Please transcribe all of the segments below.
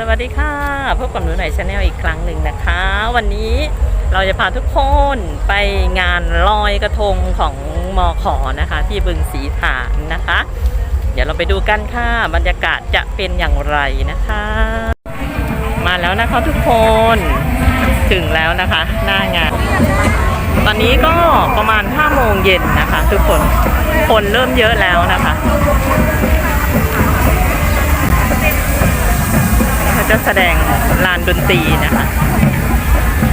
สวัสดีค่ะพบกับหนูหน่อยชาแนลอีกครั้งหนึ่งนะคะ วันนี้เราจะพาทุกคนไปงานลอยกระทงของมอขอนะคะ ที่บึงสีฐานนะคะ เดี๋ยวเราไปดูกันค่ะบรรยากาศจะเป็นอย่างไรนะคะ มาแล้วนะคะทุกคนถึงแล้วนะคะ หน้างาน ตอนนี้ก็ประมาณ5โมงเย็นนะคะ ทุกคนคนเริ่มเยอะแล้วนะคะ เขาจะแสดงลานดนตรีนะคะ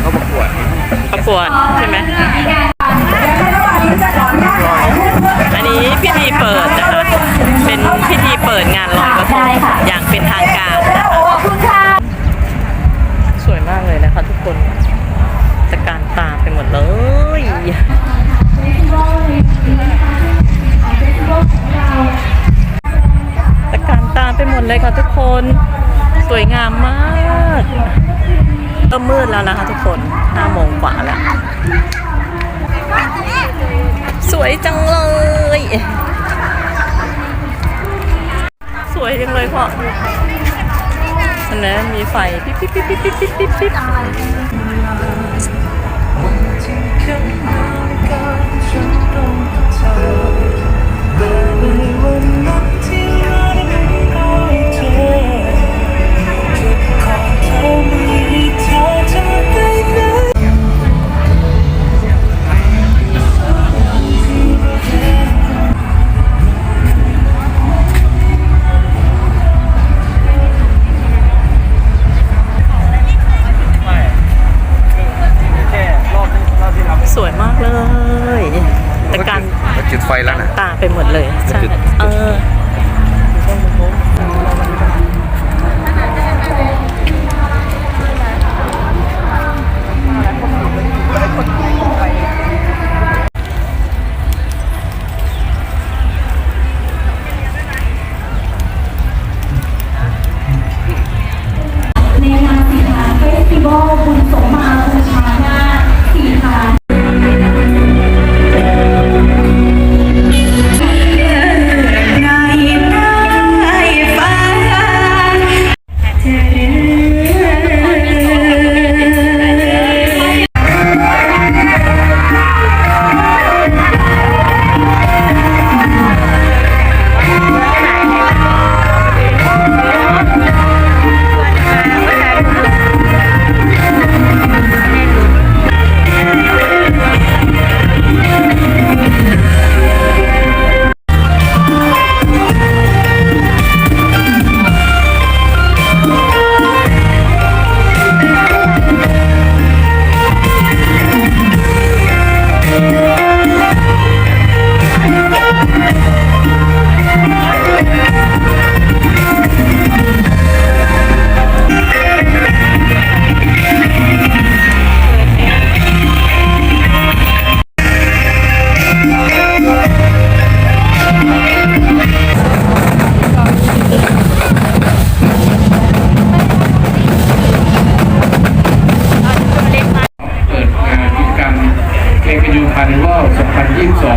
เขาประกวดประกวดใช่ไหมอันนี้พิธีเปิดนะคะ เป็นพิธีเปิดงานลอยกระทงอย่างเป็นทางการนะคะสวยมากเลยนะคะทุกคนตะการตาไปหมดเลยตะการตาไปหมดเลยค่ะทุกคนส วยงามมากก็มืดแล้วนะคะทุกคนห้าโมงกว่าแล้ว สวยจังเลย สวยจังเลยพ่ออันนั้นมีไฟปิ๊บปิ๊บปิ๊บปิ๊บปิ๊บปิ๊บ จุดไฟแล้วนะตาไปหมดเลยใช่จุดเออ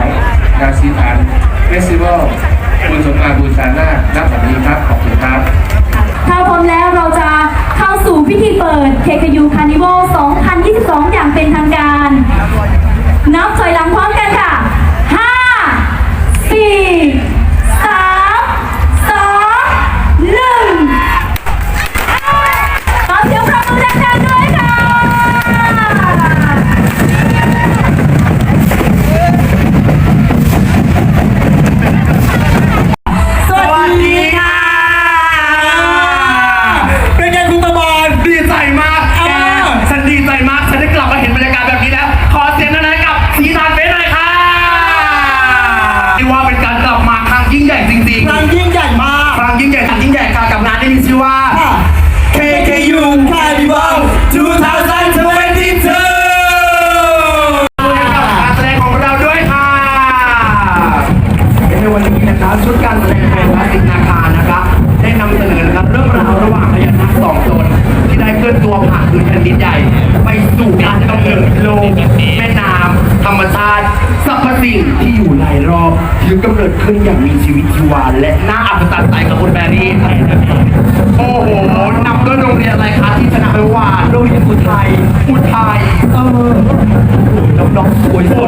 2022งาซีฐานเฟสติวัลบุณสงกรานต์บูชานาคณบัดนี้ครับ ขอบคุณครับ ถ้าพร้อมแล้วเราจะเข้าสู่พิธีเปิด KKU Carnival 2022 อย่างเป็นทางการ นับถอยหลังพร้อมกันค่ะ 5 4走我去做